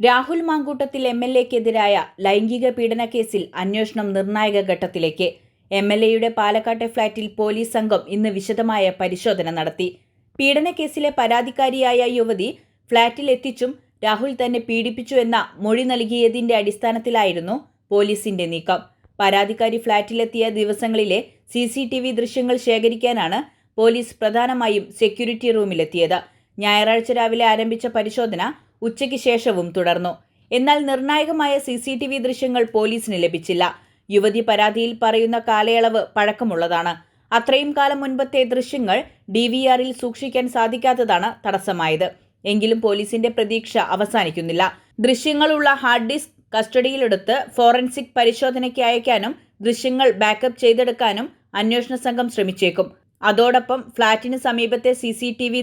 Rahul Mamkootathil M L എക്കെതിരായ ലൈംഗിക പീഡന കേസിൽ അന്വേഷണം നിർണായക ഘട്ടത്തിലേക്ക്. എം എൽ എയുടെ പാലക്കാട്ടെ ഫ്ളാറ്റിൽ പോലീസ് സംഘം ഇന്ന് വിശദമായ പരിശോധന നടത്തി. പീഡനക്കേസിലെ പരാതിക്കാരിയായ യുവതി ഫ്ളാറ്റിൽ എത്തിച്ചും രാഹുൽ തന്നെ പീഡിപ്പിച്ചു എന്ന മൊഴി നൽകിയതിന്റെ അടിസ്ഥാനത്തിലായിരുന്നു പോലീസിന്റെ നീക്കം. പരാതിക്കാരി ഫ്ളാറ്റിലെത്തിയ ദിവസങ്ങളിലെ സി സി ടി വി ദൃശ്യങ്ങൾ ശേഖരിക്കാനാണ് പോലീസ് പ്രധാനമായും സെക്യൂരിറ്റി റൂമിലെത്തിയത്. ഞായറാഴ്ച രാവിലെ ആരംഭിച്ച പരിശോധന ഉച്ചയ്ക്ക് ശേഷവും തുടർന്നു. എന്നാൽ നിർണായകമായ സി സി ടി വി ദൃശ്യങ്ങൾ പോലീസിന് ലഭിച്ചില്ല. യുവതി പരാതിയിൽ പറയുന്ന കാലയളവ് പഴക്കമുള്ളതാണ്. അത്രയും കാലം മുൻപത്തെ ദൃശ്യങ്ങൾ ഡി വി ആറിൽ സൂക്ഷിക്കാൻ സാധിക്കാത്തതാണ് തടസ്സമായത്. എങ്കിലും പോലീസിന്റെ പ്രതീക്ഷ അവസാനിക്കുന്നില്ല. ദൃശ്യങ്ങളുള്ള ഹാർഡ് ഡിസ്ക് കസ്റ്റഡിയിലെടുത്ത് ഫോറൻസിക് പരിശോധനയ്ക്ക് അയക്കാനും ദൃശ്യങ്ങൾ ബാക്കപ്പ് ചെയ്തെടുക്കാനും അന്വേഷണ സംഘം ശ്രമിച്ചേക്കും. അതോടൊപ്പം ഫ്ളാറ്റിന് സമീപത്തെ സി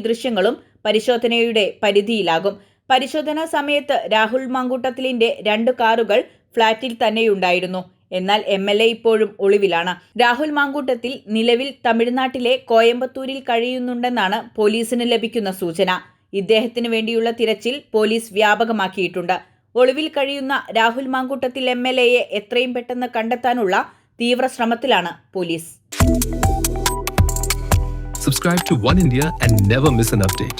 ദൃശ്യങ്ങളും പരിശോധനയുടെ പരിധിയിലാകും. പരിശോധനാ സമയത്ത് രാഹുൽ മങ്കൂട്ടത്തിലിന്റെ രണ്ട് കാറുകൾ ഫ്ളാറ്റിൽ തന്നെയുണ്ടായിരുന്നു. എന്നാൽ എം എൽ എ ഇപ്പോഴും ഒളിവിലാണ്. രാഹുൽ മാങ്കൂട്ടത്തിൽ നിലവിൽ തമിഴ്നാട്ടിലെ കോയമ്പത്തൂരിൽ കഴിയുന്നുണ്ടെന്നാണ് പോലീസിന് ലഭിക്കുന്ന സൂചന. ഇദ്ദേഹത്തിന് വേണ്ടിയുള്ള തിരച്ചിൽ പോലീസ് വ്യാപകമാക്കിയിട്ടുണ്ട്. ഒളിവിൽ കഴിയുന്ന രാഹുൽ മാങ്കൂട്ടത്തിൽ എം എൽ എയെ എത്രയും പെട്ടെന്ന് കണ്ടെത്താനുള്ള തീവ്ര ശ്രമത്തിലാണ് police. Subscribe to One India and never miss an update.